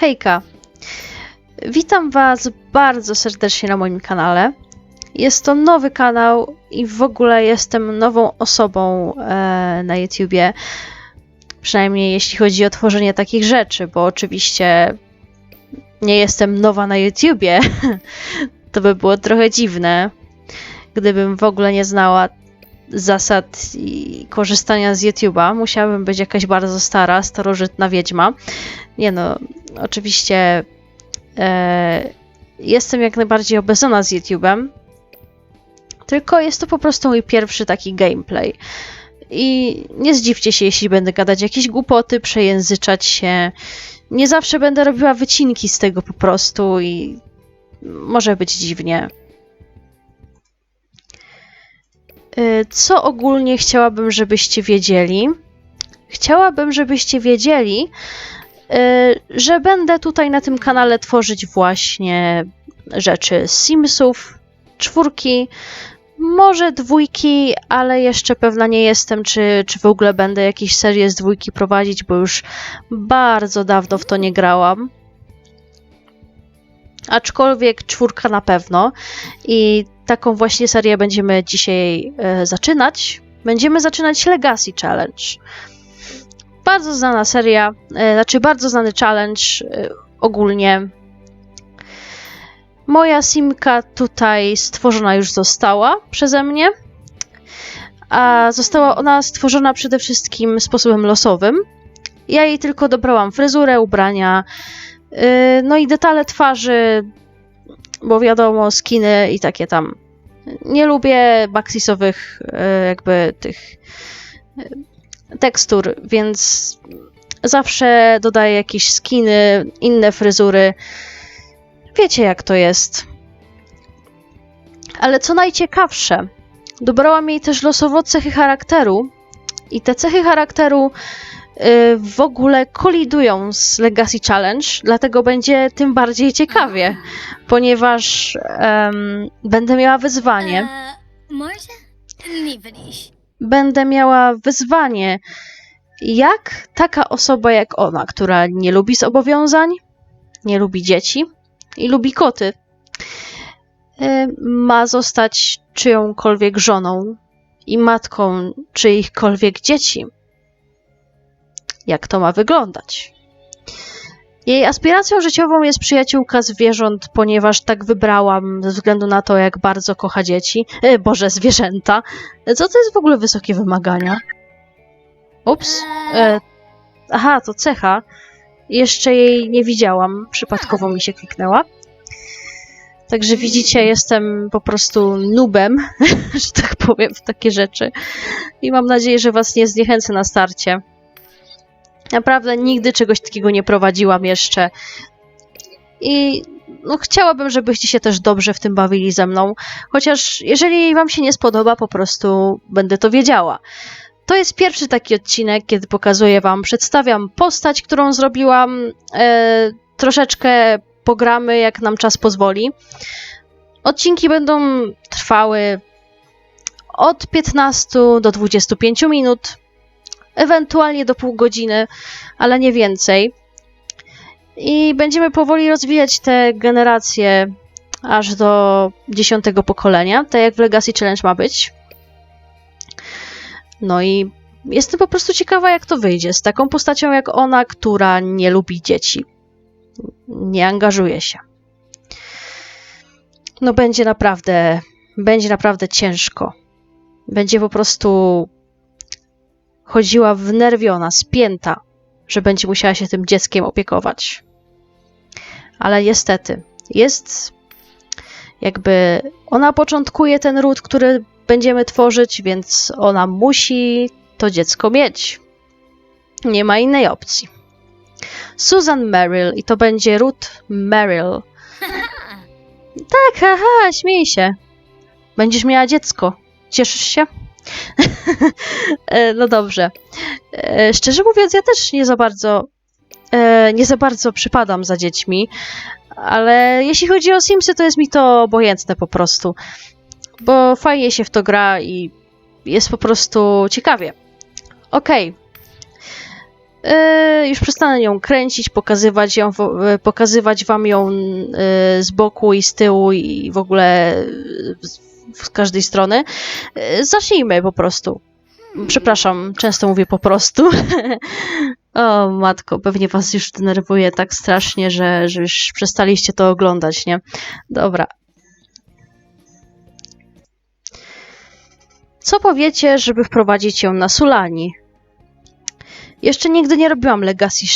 Hejka! Witam Was bardzo serdecznie na moim kanale. Jest to nowy kanał i w ogóle jestem nową osobą e, na YouTubie. Przynajmniej jeśli chodzi o tworzenie takich rzeczy, bo oczywiście nie jestem nowa na YouTubie. to by było trochę dziwne, gdybym w ogóle nie znała zasad korzystania z YouTube'a. Musiałabym być jakaś bardzo stara, starożytna wiedźma. Nie no, oczywiście e, jestem jak najbardziej obeznana z YouTube'em, tylko jest to po prostu mój pierwszy taki gameplay. I nie zdziwcie się, jeśli będę gadać jakieś głupoty, przejęzyczać się. Nie zawsze będę robiła wycinki z tego po prostu i może być dziwnie. Co ogólnie chciałabym, żebyście wiedzieli? Chciałabym, żebyście wiedzieli, y, że będę tutaj na tym kanale tworzyć właśnie rzeczy Simsów, czwórki, może dwójki, ale jeszcze pewna nie jestem, czy, czy w ogóle będę jakieś serie z dwójki prowadzić, bo już bardzo dawno w to nie grałam. Aczkolwiek czwórka na pewno. I taką właśnie serię będziemy dzisiaj e, zaczynać. Będziemy zaczynać Legacy Challenge. Bardzo znana seria, e, znaczy bardzo znany challenge e, ogólnie. Moja simka tutaj stworzona już została przeze mnie. A została ona stworzona przede wszystkim sposobem losowym. Ja jej tylko dobrałam fryzurę, ubrania, no i detale twarzy, bo wiadomo, skiny i takie tam. Nie lubię baksisowych yy, jakby tych yy, tekstur, więc zawsze dodaję jakieś skiny, inne fryzury. Wiecie jak to jest. Ale co najciekawsze, dobrałam jej też losowo cechy charakteru i te cechy charakteru y, w ogóle kolidują z Legacy Challenge, dlatego będzie tym bardziej ciekawie, ponieważ em, będę miała wyzwanie. E, może nie wyjść. Będę miała wyzwanie, jak taka osoba jak ona, która nie lubi zobowiązań, nie lubi dzieci i lubi koty, y, ma zostać czyjąkolwiek żoną i matką czyichkolwiek dzieci. Jak to ma wyglądać? Jej aspiracją życiową jest przyjaciółka zwierząt, ponieważ tak wybrałam ze względu na to, jak bardzo kocha dzieci. E, Boże, zwierzęta. Co to jest w ogóle wysokie wymagania? Ups. E, aha, to cecha. Jeszcze jej nie widziałam. Przypadkowo mi się kliknęła. Także widzicie, jestem po prostu nubem, że tak powiem, w takie rzeczy. I mam nadzieję, że was nie zniechęcę na starcie. Naprawdę nigdy czegoś takiego nie prowadziłam jeszcze. I no, chciałabym, żebyście się też dobrze w tym bawili ze mną. Chociaż jeżeli wam się nie spodoba, po prostu będę to wiedziała. To jest pierwszy taki odcinek, kiedy pokazuję wam, przedstawiam postać, którą zrobiłam. E, troszeczkę pogramy, jak nam czas pozwoli. Odcinki będą trwały od 15 do 25 minut, ewentualnie do pół godziny, ale nie więcej. I będziemy powoli rozwijać te generacje aż do dziesiątego pokolenia, tak jak w Legacy Challenge ma być. No i jestem po prostu ciekawa, jak to wyjdzie z taką postacią jak ona, która nie lubi dzieci. Nie angażuje się. No będzie naprawdę, będzie naprawdę ciężko. Będzie po prostu chodziła wnerwiona, spięta, że będzie musiała się tym dzieckiem opiekować. Ale niestety, jest jakby ona początkuje ten ród, który będziemy tworzyć, więc ona musi to dziecko mieć. Nie ma innej opcji. Susan Merrill i to będzie Ruth Merrill. Tak, haha, śmiej się. Będziesz miała dziecko. Cieszysz się? E, no dobrze. E, Szczerze mówiąc, ja też nie za bardzo e, nie za bardzo przypadam za dziećmi, ale jeśli chodzi o Simsy, to jest mi to obojętne po prostu. Bo fajnie się w to gra i jest po prostu ciekawie. Okej. Yy, już przestanę ją kręcić, pokazywać, ją, pokazywać wam ją yy, z boku i z tyłu i w ogóle z, każdej strony. Yy, zacznijmy po prostu. Przepraszam, często mówię po prostu. o matko, pewnie was już denerwuje tak strasznie, że, że już przestaliście to oglądać, nie? Dobra. Co powiecie, żeby wprowadzić ją na Sulani? Jeszcze nigdy nie robiłam Legacy,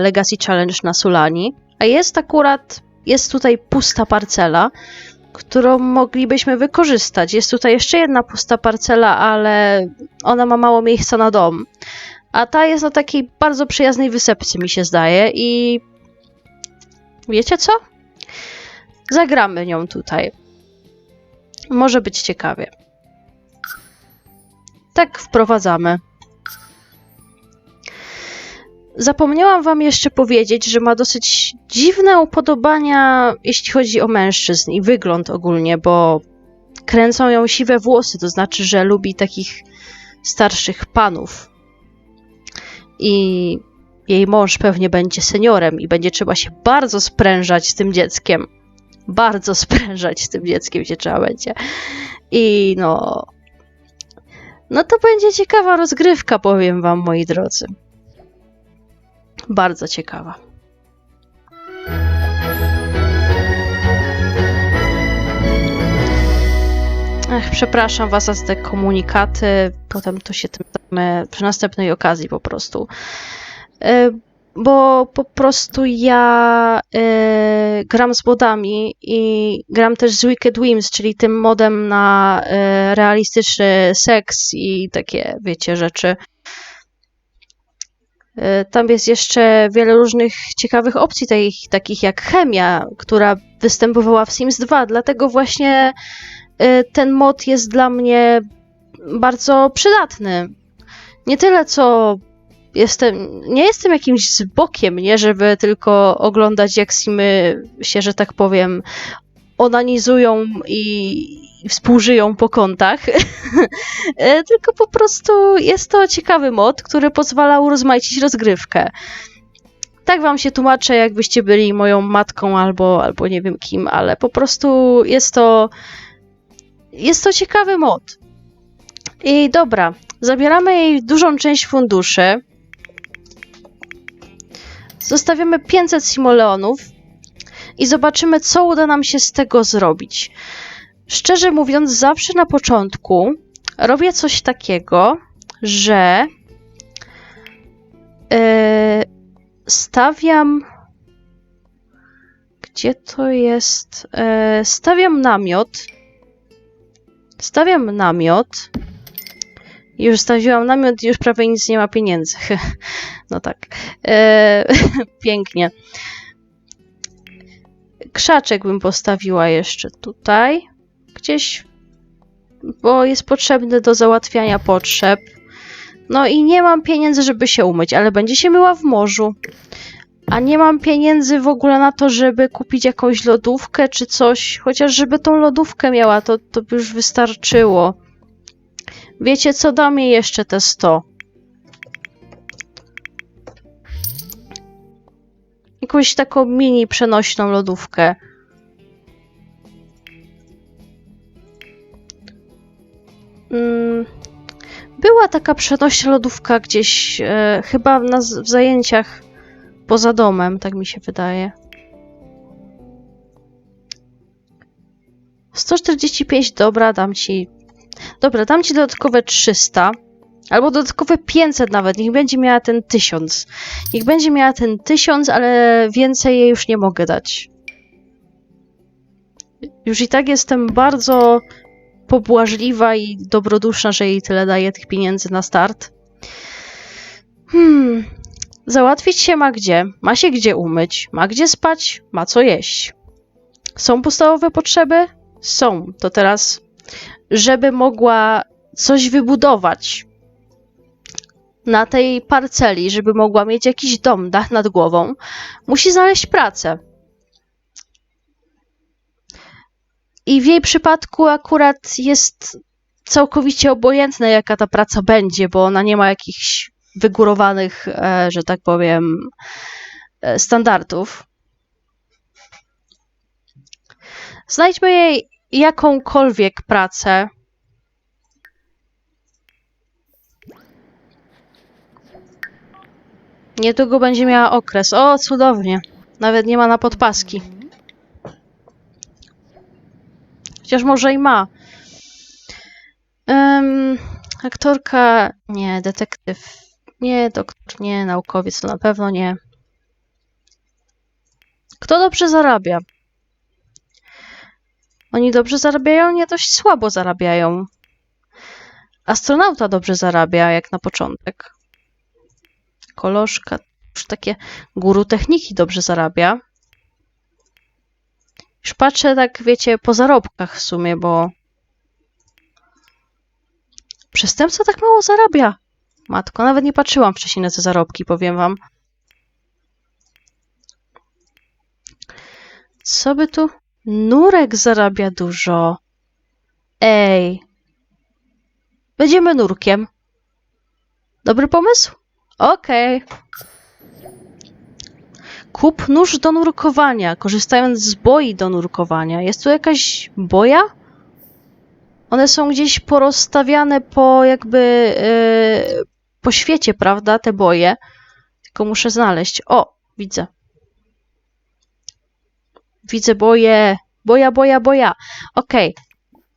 Legacy Challenge na Sulani, a jest akurat, jest tutaj pusta parcela, którą moglibyśmy wykorzystać. Jest tutaj jeszcze jedna pusta parcela, ale ona ma mało miejsca na dom. A ta jest na takiej bardzo przyjaznej wysepce, mi się zdaje, i wiecie co? Zagramy nią tutaj. Może być ciekawie. Tak wprowadzamy. Zapomniałam wam jeszcze powiedzieć, że ma dosyć dziwne upodobania, jeśli chodzi o mężczyzn i wygląd ogólnie, bo kręcą ją siwe włosy, to znaczy, że lubi takich starszych panów. I jej mąż pewnie będzie seniorem i będzie trzeba się bardzo sprężać z tym dzieckiem. Bardzo sprężać z tym dzieckiem się trzeba będzie. I no. No to będzie ciekawa rozgrywka, powiem wam, moi drodzy. Bardzo ciekawa. Ech, przepraszam was za te komunikaty, potem to się tym zajmę przy następnej okazji po prostu. E, Bo po prostu ja e, gram z modami i gram też z Wicked Whims, czyli tym modem na e, realistyczny seks i takie, wiecie, rzeczy. E, Tam jest jeszcze wiele różnych ciekawych opcji, takich, takich jak chemia, która występowała w Sims 2, dlatego właśnie e, ten mod jest dla mnie bardzo przydatny. Nie tyle co jestem, nie jestem jakimś zbokiem, nie, żeby tylko oglądać jak Simy się, że tak powiem, onanizują i współżyją po kątach. E, Tylko po prostu jest to ciekawy mod, który pozwala urozmaicić rozgrywkę. Tak wam się tłumaczę, jakbyście byli moją matką albo, albo nie wiem kim, ale po prostu jest to jest to ciekawy mod. I dobra, zabieramy jej dużą część funduszy. Zostawiamy 500 simoleonów i zobaczymy, co uda nam się z tego zrobić. Szczerze mówiąc, zawsze na początku robię coś takiego, że yy, stawiam. Gdzie to jest? Yy, stawiam namiot. Stawiam namiot. Już stawiłam namiot już prawie nic nie ma pieniędzy. no tak. E, pięknie. Krzaczek bym postawiła jeszcze tutaj. Gdzieś, bo jest potrzebny do załatwiania potrzeb. No i nie mam pieniędzy, żeby się umyć, ale będzie się myła w morzu. A nie mam pieniędzy w ogóle na to, żeby kupić jakąś lodówkę czy coś. Chociaż żeby tą lodówkę miała, to, to by już wystarczyło. Wiecie co, dam jej jeszcze te 100. Jakąś taką mini przenośną lodówkę. Była taka przenośna lodówka gdzieś, e, chyba na, w zajęciach poza domem, tak mi się wydaje. 145, dobra, dam ci. Dobra, dam ci dodatkowe 300. Albo dodatkowe 500 nawet. Niech będzie miała ten 1000. Niech będzie miała ten 1000, ale więcej jej już nie mogę dać. Już i tak jestem bardzo pobłażliwa i dobroduszna, że jej tyle daję tych pieniędzy na start. Hmm. Załatwić się ma gdzie. Ma się gdzie umyć. Ma gdzie spać. Ma co jeść. Są podstawowe potrzeby? Są. To teraz, żeby mogła coś wybudować na tej parceli, żeby mogła mieć jakiś dom, dach nad głową, musi znaleźć pracę. I w jej przypadku akurat jest całkowicie obojętne, jaka ta praca będzie, bo ona nie ma jakichś wygórowanych, e, że tak powiem, e, standardów. Znajdźmy jej jakąkolwiek pracę. Niedługo będzie miała okres. O, cudownie. Nawet nie ma na podpaski. Chociaż może i ma. Em, aktorka. Nie, detektyw. Nie, doktor. Nie, naukowiec. To na pewno nie. Kto dobrze zarabia? Oni dobrze zarabiają? Nie, dość słabo zarabiają. Astronauta dobrze zarabia, jak na początek. Kolożka, już takie guru techniki dobrze zarabia. Już patrzę tak, wiecie, po zarobkach w sumie, bo przestępca tak mało zarabia. Matko, nawet nie patrzyłam wcześniej na te zarobki, powiem wam. Co by tu? Nurek zarabia dużo. Ej. Będziemy nurkiem. Dobry pomysł? Okej. Kup nóż do nurkowania, korzystając z boi do nurkowania. Jest tu jakaś boja? One są gdzieś porozstawiane po jakby yy, po świecie, prawda? Te boje. Tylko muszę znaleźć. O, widzę. Widzę boje. Boja, boja, boja. Okej.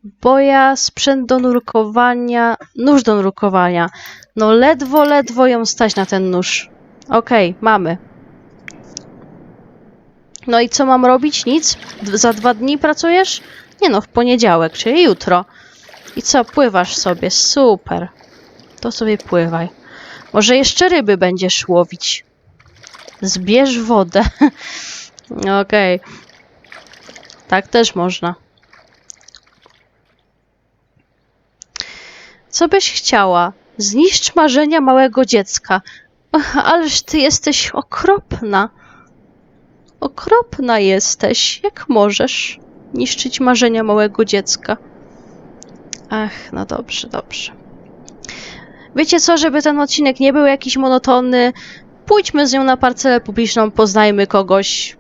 Boja, sprzęt do nurkowania, nóż do nurkowania. No ledwo, ledwo ją stać na ten nóż. Okej, mamy. No i co mam robić? Nic? D- za dwa dni pracujesz? Nie no, w poniedziałek, czyli jutro. I co, pływasz sobie? Super. To sobie pływaj. Może jeszcze ryby będziesz łowić. Zbierz wodę. Okej. Tak też można. Co byś chciała? Zniszcz marzenia małego dziecka. Ach, ależ ty jesteś okropna. Okropna jesteś. Jak możesz niszczyć marzenia małego dziecka? Ach, no dobrze, dobrze. Wiecie co, żeby ten odcinek nie był jakiś monotonny, pójdźmy z nią na parcelę publiczną, poznajmy kogoś.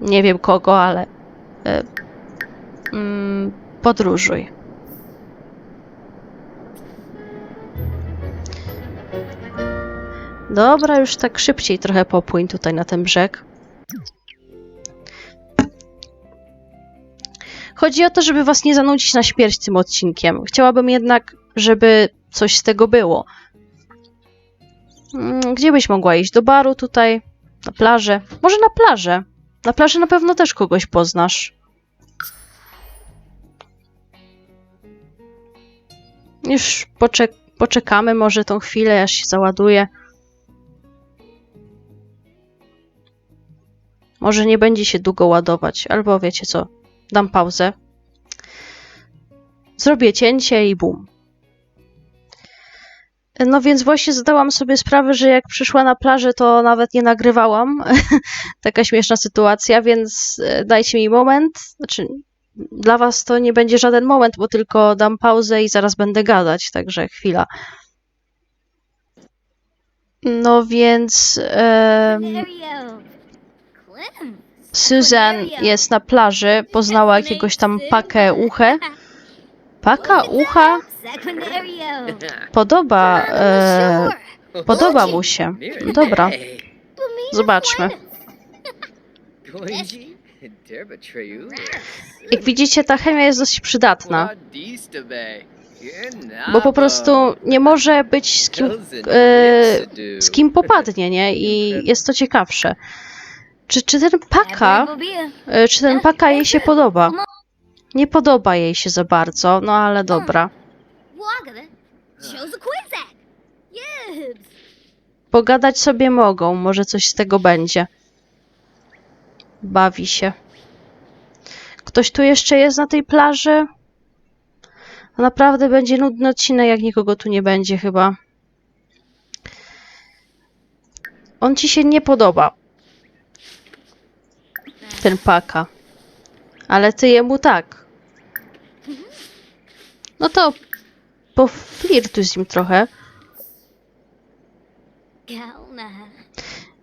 Nie wiem kogo, ale. Mm, podróżuj. Dobra, już tak szybciej trochę popłyń tutaj na ten brzeg. Chodzi o to, żeby was nie zanudzić na śmierć tym odcinkiem. Chciałabym jednak, żeby coś z tego było. Mm, Gdzie byś mogła iść? Do baru tutaj? Na plażę? Może na plażę? Na plaży na pewno też kogoś poznasz. Już poczek poczekamy może tą chwilę, aż się załaduje. Może nie będzie się długo ładować, albo wiecie co, dam pauzę. Zrobię cięcie i bum. No więc właśnie zdałam sobie sprawę, że jak przyszła na plażę, to nawet nie nagrywałam. Taka śmieszna sytuacja, więc e, dajcie mi moment. Znaczy, dla was to nie będzie żaden moment, bo tylko dam pauzę i zaraz będę gadać, także chwila. No więc. Susan jest na plaży, poznała jakiegoś tam pakę uche. Paka ucha? Podoba, e, podoba mu się. Dobra, zobaczmy. Jak widzicie, ta chemia jest dosyć przydatna, bo po prostu nie może być z kim, e, z kim popadnie, nie? I jest to ciekawsze. Czy, czy ten paka, e, czy ten paka jej się podoba? Nie podoba jej się za bardzo, no ale dobra. Wagada. Shows a Quizak. Yibs. Pogadać sobie mogą, może coś z tego będzie. Bawi się. Ktoś tu jeszcze jest na tej plaży? Naprawdę będzie nudny odcinek, jak nikogo tu nie będzie chyba. On ci się nie podoba. Ten paka. Ale ty jemu tak. No to poflirtuj z nim trochę.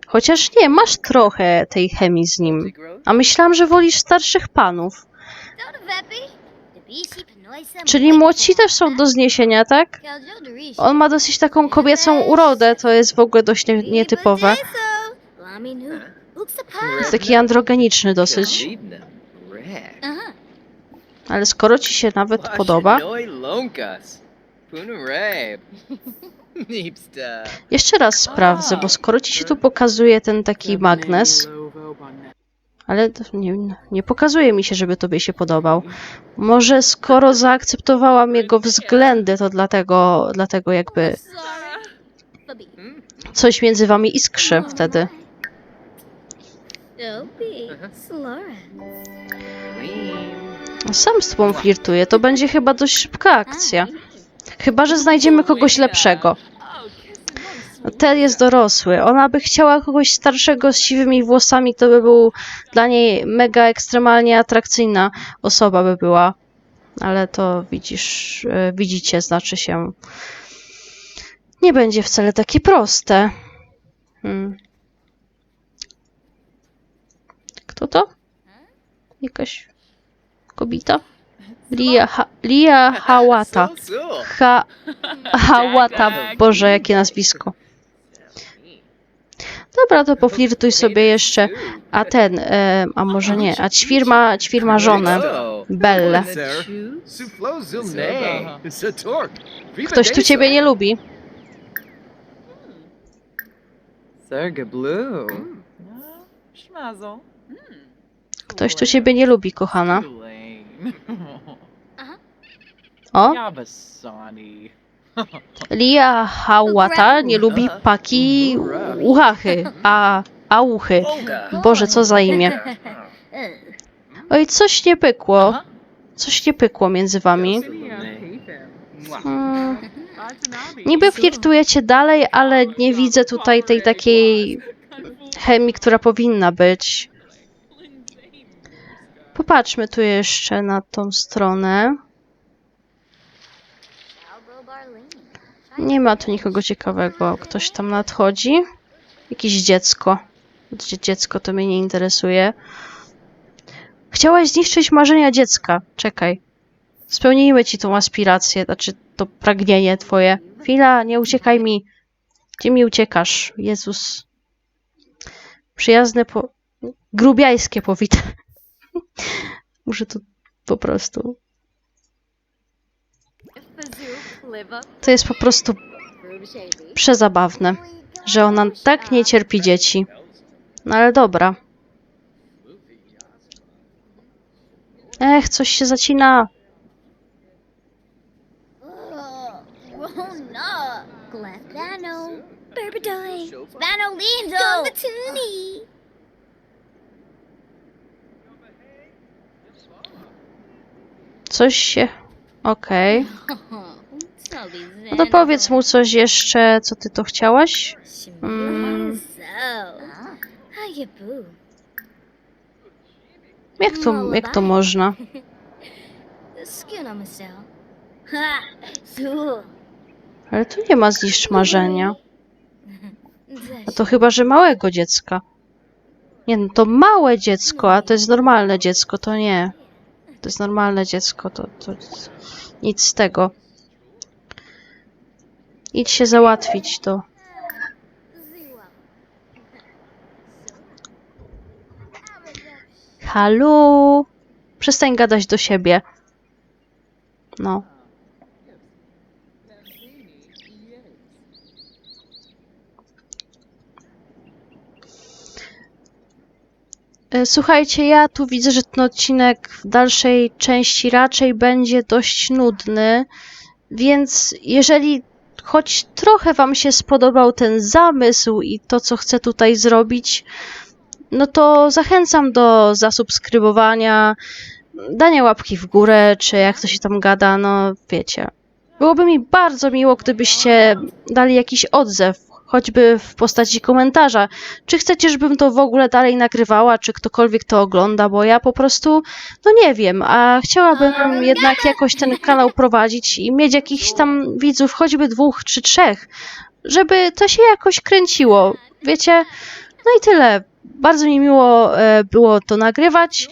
Chociaż nie, masz trochę tej chemii z nim. A myślałam, że wolisz starszych panów. Czyli młodsi też są do zniesienia, tak? On ma dosyć taką kobiecą urodę, to jest w ogóle dość nie, nietypowe. Jest taki androgeniczny dosyć. Ale skoro ci się nawet podoba, jeszcze raz sprawdzę, bo skoro ci się tu pokazuje ten taki magnes, ale nie, nie pokazuje mi się, żeby tobie się podobał. Może skoro zaakceptowałam jego względy, to dlatego, dlatego jakby coś między wami iskrzy wtedy. Slora. Clean. Sam z tobą flirtuje, to będzie chyba dość szybka akcja. Chyba, że znajdziemy kogoś lepszego. Ted jest dorosły. Ona by chciała kogoś starszego z siwymi włosami, to by był dla niej mega ekstremalnie atrakcyjna osoba by była. Ale to widzisz, e, widzicie, znaczy się. Nie będzie wcale takie proste. Hmm. Kto to? Jakaś kobieta? Lia, ha, Lia so. Ha, Hawata, Boże, jakie nazwisko. Dobra, to poflirtuj sobie jeszcze. A ten, e, a może nie, a ćwir ma, ćwir ma żonę. Belle. Ktoś tu ciebie nie lubi. Serga Blue. Schmazel. Ktoś tu ciebie nie lubi, kochana. O. Lia Hawata nie lubi paki uchachy, a, a uchy. Boże, co za imię. Oj, coś nie pykło. Coś nie pykło między wami. Hmm. Niby flirtujecie dalej, ale nie widzę tutaj tej takiej chemii, która powinna być. Popatrzmy tu jeszcze na tą stronę. Nie ma tu nikogo ciekawego. Ktoś tam nadchodzi. Jakieś dziecko. Dzie- Dziecko to mnie nie interesuje. Chciałaś zniszczyć marzenia dziecka. Czekaj. Spełnijmy ci tą aspirację, znaczy to pragnienie twoje. Chwila, nie uciekaj mi. Gdzie mi uciekasz? Jezus. Przyjazne po... Grubiańskie powitanie. Muszę to po prostu... To jest po prostu przezabawne, że ona tak nie cierpi dzieci. No ale dobra. Ech, coś się zacina. Rona. Glethano. Berberdoi. Spano Coś się... Okej. No to powiedz mu coś jeszcze, co ty to chciałaś? Mm. Jak to, jak to można? Ale tu nie ma zniszcz marzenia. No to chyba, że małego dziecka. Nie, no to małe dziecko, a to jest normalne dziecko, to nie. To jest normalne dziecko, to, to nic z tego. Idź się załatwić to. Halu! Przestań gadać do siebie. No. Słuchajcie, ja tu widzę, że ten odcinek w dalszej części raczej będzie dość nudny, więc jeżeli choć trochę Wam się spodobał ten zamysł i to, co chcę tutaj zrobić, no to zachęcam do zasubskrybowania, dania łapki w górę, czy jak to się tam gada, no wiecie. Byłoby mi bardzo miło, gdybyście dali jakiś odzew, choćby w postaci komentarza. Czy chcecie, żebym to w ogóle dalej nagrywała, czy ktokolwiek to ogląda, bo ja po prostu, no nie wiem, a chciałabym jednak jakoś ten kanał prowadzić i mieć jakichś tam widzów, choćby dwóch czy trzech, żeby to się jakoś kręciło. Wiecie? No i tyle. Bardzo mi miło e, było to nagrywać.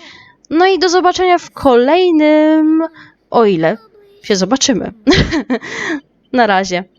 No i do zobaczenia w kolejnym, o ile się zobaczymy. Na razie.